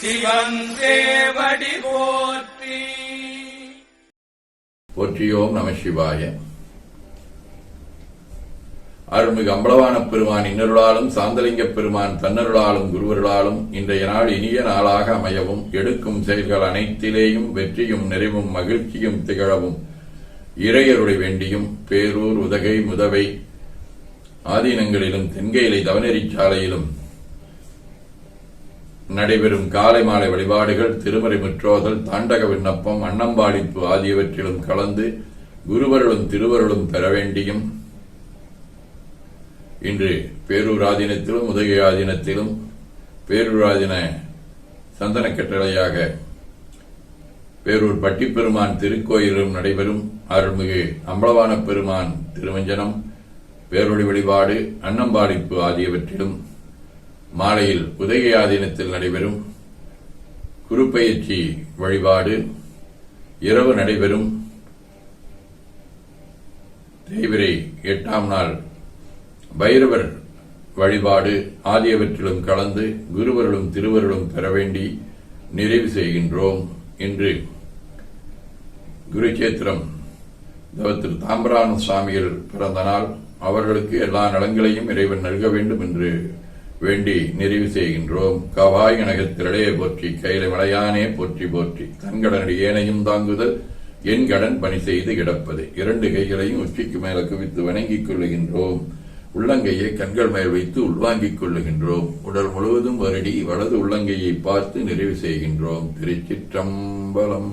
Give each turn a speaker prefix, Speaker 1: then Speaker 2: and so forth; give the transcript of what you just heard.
Speaker 1: சிவன் தேவடி போற்றி.
Speaker 2: போற்றியோம் நம சிவாய. அருள்மிகு அம்பளவான பெருமான் இன்னருளாலும் சாந்தலிங்க பெருமான் தன்னருளாலும் குருவருளாலும் இன்றைய நாள் இனிய நாளாக அமையவும் எடுக்கும் செயல்கள் அனைத்திலேயும் வெற்றியும் நிறைவும் மகிழ்ச்சியும் திகழவும். இறையருளை வேண்டியும் பேரூர் உதகை முதவை ஆதீனங்களிலும் தென்கையிலை தவநெறிச்சாலையிலும் நடைபெறும் காலை மாலை வழிபாடுகள் திருமறை முற்றோதல் தாண்டக விண்ணப்பம் அன்னம்பாடிப்பு ஆகியவற்றிலும் கலந்து குருவருளும் திருவருளும் பெற வேண்டியும். இன்று பேரூராதீனத்திலும் உதகை ஆதீனத்திலும் பேரூர் ஆதீன சந்தன கட்டளையாக பேரூர் பட்டிப்பெருமான் திருக்கோயிலும் நடைபெறும் அருள்மிகு அம்பலவான பெருமான் திருமஞ்சனம் பேரொழி வழிபாடு அன்னம்பாடிப்பு ஆகியவற்றிலும் மாலையில் உதய ஆதீனத்தில் நடைபெறும் குருப்பெயர்ச்சி வழிபாடு இரவு நடைபெறும் தேய்பிரை எட்டாம் நாள் பைரவர் வழிபாடு ஆகியவற்றிலும் கலந்து குருவருளும் திருவர்களும் பெற வேண்டி நிறைவு செய்கின்றோம் இன்று. குருச்சேத்திரம் திரு தாம்பரான சுவாமிகள் பிறந்த நாள். அவர்களுக்கு எல்லா நலன்களையும் இறைவன் நல்க வேண்டும் என்று வேண்டி நிறைவு செய்கின்றோம். கவாய் கனகத்திரளையே போற்றி கையில மலையானே போற்றி போற்றி. தன்கடனடி ஏனையும் தாங்குதல் என் கடன் பணி செய்து கிடப்பது. இரண்டு கைகளையும் உச்சிக்கு மேல குவித்து வணங்கிக் கொள்ளுகின்றோம். உள்ளங்கையை கண்கள் மேல் வைத்து உள்வாங்கிக் கொள்ளுகின்றோம். உடல் முழுவதும் வருடி வலது உள்ளங்கையை பார்த்து நிறைவு செய்கின்றோம். திருச்சிற்றம்பலம்.